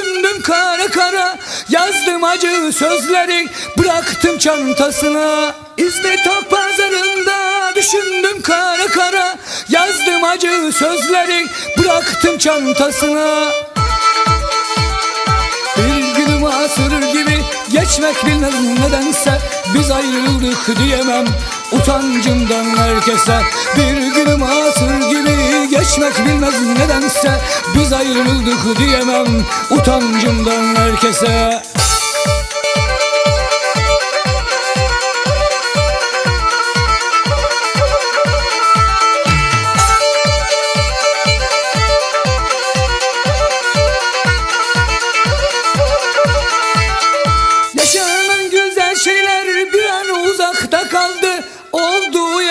Düşündüm kara kara Yazdım acı sözleri Bıraktım çantasına. İzmir Tok Pazarı'nda Düşündüm kara kara Yazdım acı sözleri Bıraktım çantasına. Bir gülüm asırır gibi geçmek bilmez nedense Biz ayrıldık diyemem. Utancımdan herkese Bir günüm asır gibi. Geçmek bilmez nedense Biz ayrıldık diyemem. Utancımdan herkese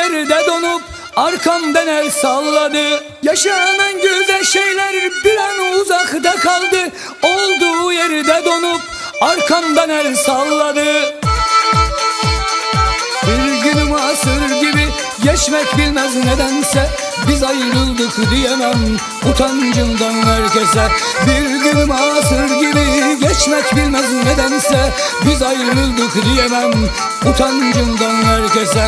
yerde donup arkamdan el salladı. Yaşanan güzel şeyler bir an uzakta kaldı. Olduğu yerde donup arkamdan el salladı. Bir günüm asır gibi geçmek bilmez nedense. Biz ayrıldık diyemem utancımdan herkese. Bir günüm asır gibi geçmek bilmez nedense. Biz ayrıldık diyemem utancımdan herkese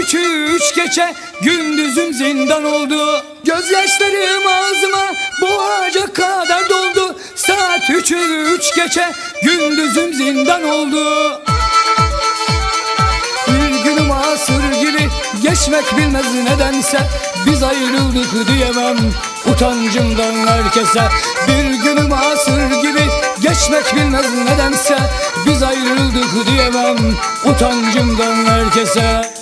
üçü üç geçe gündüzüm zindan oldu. Gözyaşlarım ağzıma boğacak kadar doldu. Saat üçü üç geçe gündüzüm zindan oldu. Bir günüm asır gibi geçmek bilmez nedense. Biz ayrıldık diyemem utancımdan herkese. Bir günüm asır gibi geçmek bilmez nedense. Biz ayrıldık diyemem utancımdan herkese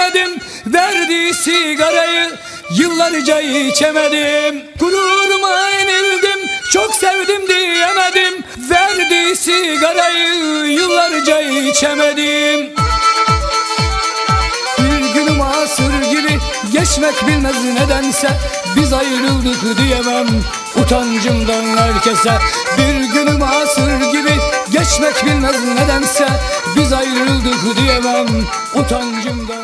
diyemedim Verdiği sigarayı yıllarca içemedim. Gururuma yenildim çok sevdim diyemedim. Verdiği sigarayı yıllarca içemedim. Bir günüm asır gibi geçmek bilmez nedense. Biz ayrıldık diyemem utancımdan herkese. Bir günüm asır gibi geçmek bilmez nedense. Biz ayrıldık diyemem utancımdan